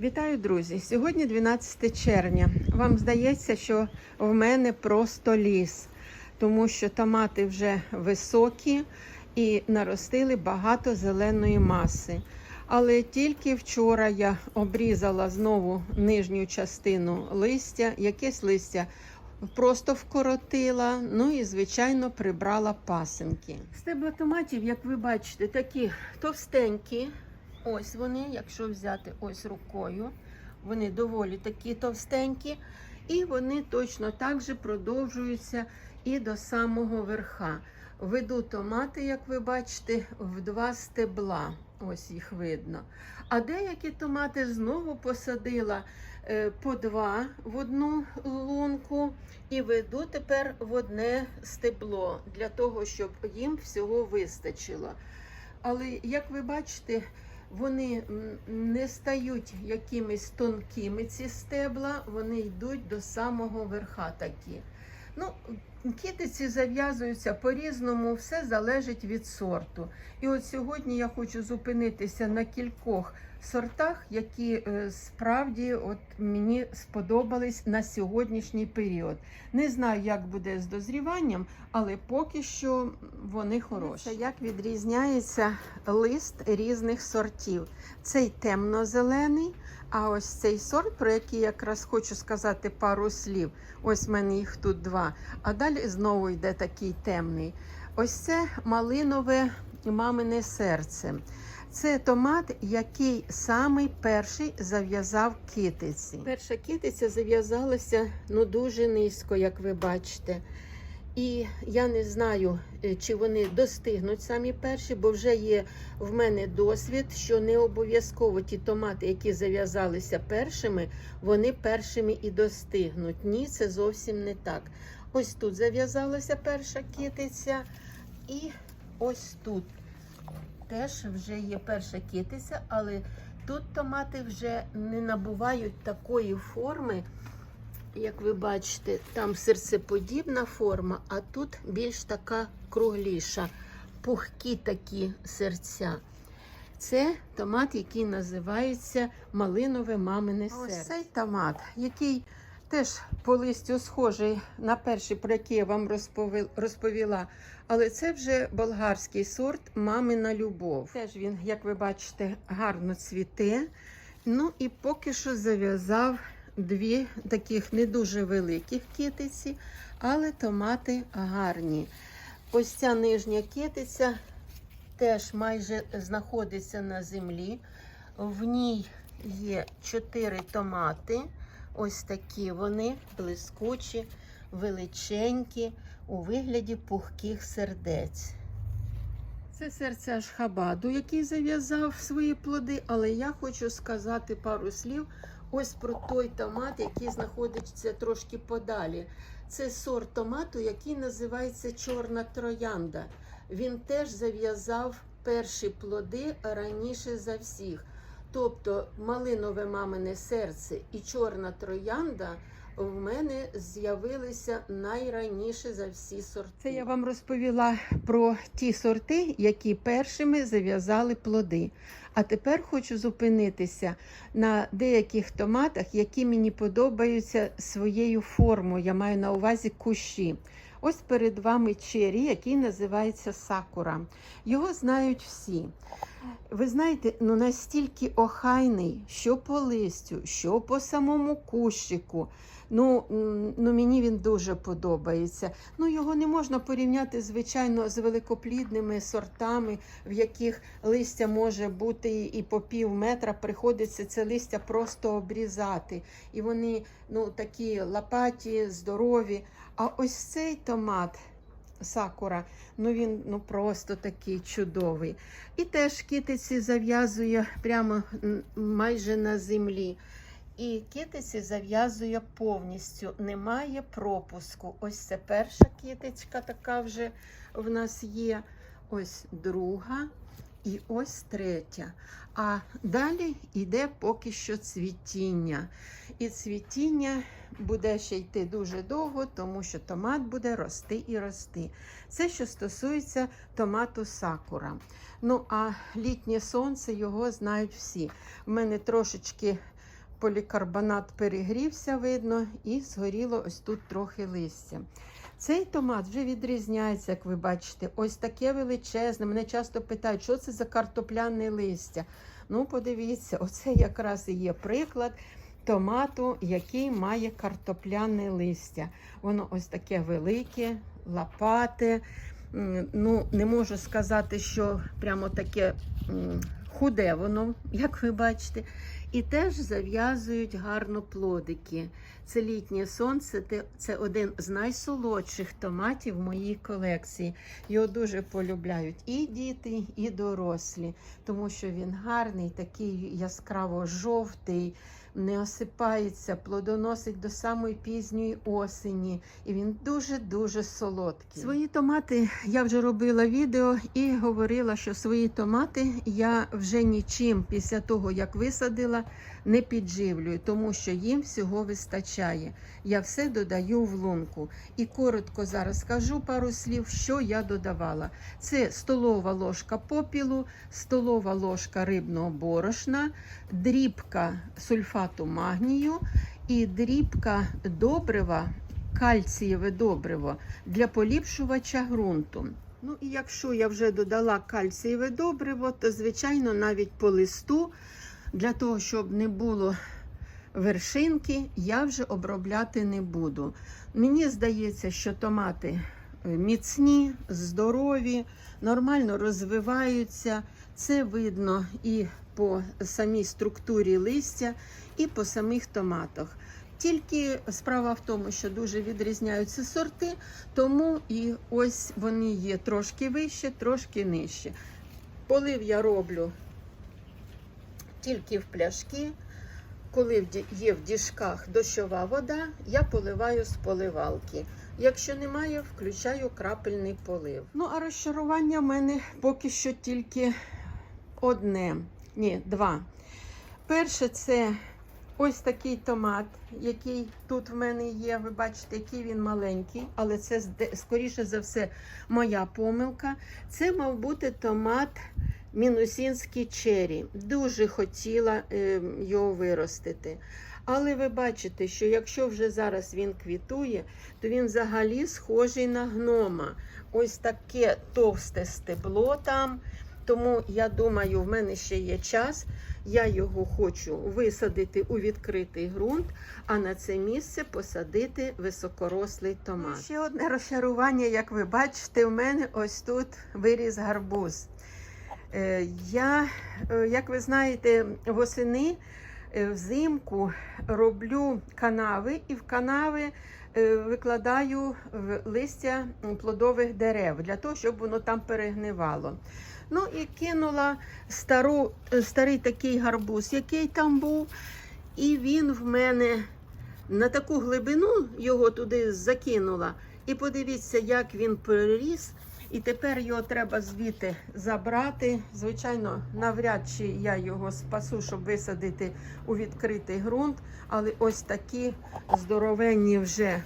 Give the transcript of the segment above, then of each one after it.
Вітаю, друзі! Сьогодні 12 червня. Вам здається, що в мене просто ліс, тому що томати вже високі і наростили багато зеленої маси. Але тільки вчора я обрізала знову нижню частину листя, якесь листя просто вкоротила, ну і, звичайно, прибрала пасинки. Стебла томатів, як ви бачите, такі товстенькі. Ось вони, якщо взяти ось рукою, вони доволі такі товстенькі, і вони точно так же продовжуються і до самого верха. Веду томати, як ви бачите, в два стебла. Ось їх видно. А деякі томати знову посадила е, по два в одну лунку і веду тепер в одне стебло для того, щоб їм всього вистачило. Але як ви бачите, вони не стають якимись тонкими ці стебла, вони йдуть до самого верха такі. Ну, китиці зав'язуються по-різному, все залежить від сорту. І от сьогодні я хочу зупинитися на кількох сортах, які е, справді от мені сподобались на сьогоднішній період. Не знаю, як буде з дозріванням, але поки що вони хороші. Як відрізняється лист різних сортів? Цей темно-зелений, а ось цей сорт, про який якраз хочу сказати пару слів. Ось в мене їх тут два. А далі знову йде такий темний. Ось це малинове мамине серце. Це томат, який самий перший зав'язав китиці. Перша китиця зав'язалася ну дуже низько, як ви бачите. І я не знаю, е, чи вони достигнуть самі перші, бо вже є в мене досвід, що не обов'язково ті томати, які зав'язалися першими, вони першими і достигнуть. Ні, це зовсім не так. Ось тут зав'язалася перша китиця, і ось тут теж вже є перша китиця, але тут томати вже не набувають такої форми. Як ви бачите, там серцеподібна форма, а тут більш така кругліша, пухкі такі серця. Це томат, який називається малинове мамине серце. Ось цей томат, який теж по листю схожий на перший, про який я вам розповіла. Але це вже болгарський сорт Мамина любов. Теж він, як ви бачите, гарно цвіте. Ну і поки що зав'язав дві таких не дуже великих китиці, але томати гарні. Ось ця нижня китиця теж майже знаходиться на землі. В ній є чотири томати. Ось такі вони блискучі, величенькі, у вигляді пухких сердець. Це серце Ашхабаду, який зав'язав свої плоди, але я хочу сказати пару слів ось про той томат, який знаходиться трошки подалі. Це сорт томату, який називається Чорна троянда. Він теж зав'язав перші плоди раніше за всіх. Тобто малинове мамине серце і чорна троянда в мене з'явилися найраніше за всі сорти. Це я вам розповіла про ті сорти, які першими зав'язали плоди. А тепер хочу зупинитися на деяких томатах, які мені подобаються своєю формою. Я маю на увазі кущі. Ось перед вами чері, який називається сакура. Його знають всі. Ви знаєте, ну настільки охайний, що по листю, що по самому кущику. Ну, ну мені він дуже подобається. Ну його не можна порівняти, звичайно, з великоплідними сортами, в яких листя може бути і по пів метра. Приходиться це листя просто обрізати. І вони ну такі лопаті, здорові. А ось цей томат. Сакура, ну він ну просто такий чудовий. І теж китиці зав'язує прямо майже на землі. І китиці зав'язує повністю, немає пропуску. Ось це перша китичка, така вже в нас є. Ось друга і ось третя. А далі йде поки що цвітіння. І цвітіння буде ще йти дуже довго, тому що томат буде рости і рости. Це що стосується томату сакура. Ну, а літнє сонце його знають всі. У мене трошечки полікарбонат перегрівся, видно, і згоріло ось тут трохи листя. Цей томат вже відрізняється, як ви бачите, ось таке величезне. Мене часто питають, що це за картопляне листя. Ну, подивіться, оце якраз і є приклад томату, який має картопляне листя. Воно ось таке велике, лопате. Ну, не можу сказати, що прямо таке худе воно, як ви бачите. І теж зав'язують гарно плодики. Це літнє сонце, це один з найсолодших томатів в моїй колекції. Його дуже полюбляють і діти, і дорослі, тому що він гарний, такий яскраво жовтий, не осипається, плодоносить до самої пізньої осені, і він дуже-дуже солодкий. Свої томати я вже робила відео і говорила, що свої томати я вже нічим після того, як висадила, не підживлюю, тому що їм всього вистачає. Я все додаю в лунку. І коротко зараз скажу пару слів, що я додавала. Це столова ложка попілу, столова ложка рибного борошна, дрібка сульфату магнію і дрібка добрива, кальцієве добриво для поліпшувача ґрунту. Ну і якщо я вже додала кальцієве добриво, то звичайно навіть по листу, для того, щоб не було вершинки, я вже обробляти не буду. Мені здається, що томати е, міцні, здорові, нормально розвиваються. Це видно і по самій структурі листя, і по самих томатах. Тільки справа в тому, що дуже відрізняються сорти, тому і ось вони є трошки вище, трошки нижче. Полив я роблю тільки в пляшки. Коли є в діжках дощова вода, я поливаю з поливалки. Якщо немає, включаю крапельний полив. Ну, а розчарування в мене поки що тільки одне, ні, два. Перше, це ось такий томат, який тут в мене є. Ви бачите, який він маленький, але це скоріше за все моя помилка. Це мав бути томат мінусінський чері. Дуже хотіла е, його виростити. Але ви бачите, що якщо вже зараз він квітує, то він взагалі схожий на гнома. Ось таке товсте стебло там. Тому я думаю, в мене ще є час. Я його хочу висадити у відкритий ґрунт, а на це місце посадити високорослий томат. Ще одне розчарування, як ви бачите, в мене ось тут виріс гарбуз. Е, Я, е, як ви знаєте, восени е, взимку роблю канави і в канави викладаю листя плодових дерев для того, щоб воно там перегнивало. Ну і кинула стару, старий такий гарбуз, який там був, і він в мене на таку глибину його туди закинула. І подивіться, як він переріс. І тепер його треба звідти забрати. Звичайно, навряд чи я його спасу, щоб висадити у відкритий ґрунт. Але ось такі здоровенні вже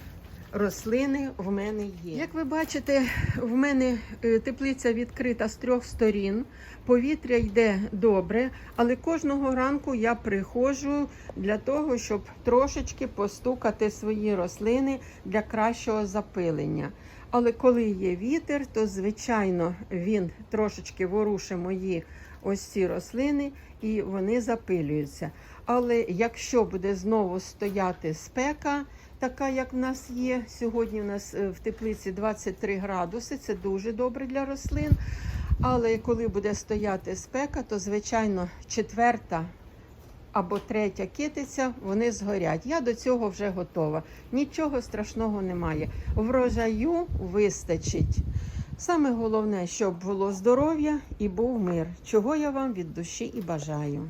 рослини в мене є. Як ви бачите, в мене е, теплиця відкрита з трьох сторін. Повітря йде добре, але кожного ранку я приходжу для того, щоб трошечки постукати свої рослини для кращого запилення. Але коли є вітер, то звичайно він трошечки ворушить мої ось ці рослини і вони запилюються. Але якщо буде знову стояти спека, така як в нас є, сьогодні в нас е, в теплиці 23 градуси, це дуже добре для рослин. Але коли буде стояти спека, то звичайно четверта або третя китиця, вони згорять. Я до цього вже готова. Нічого страшного немає. Врожаю вистачить. Саме головне, щоб було здоров'я і був мир, чого я вам від душі і бажаю.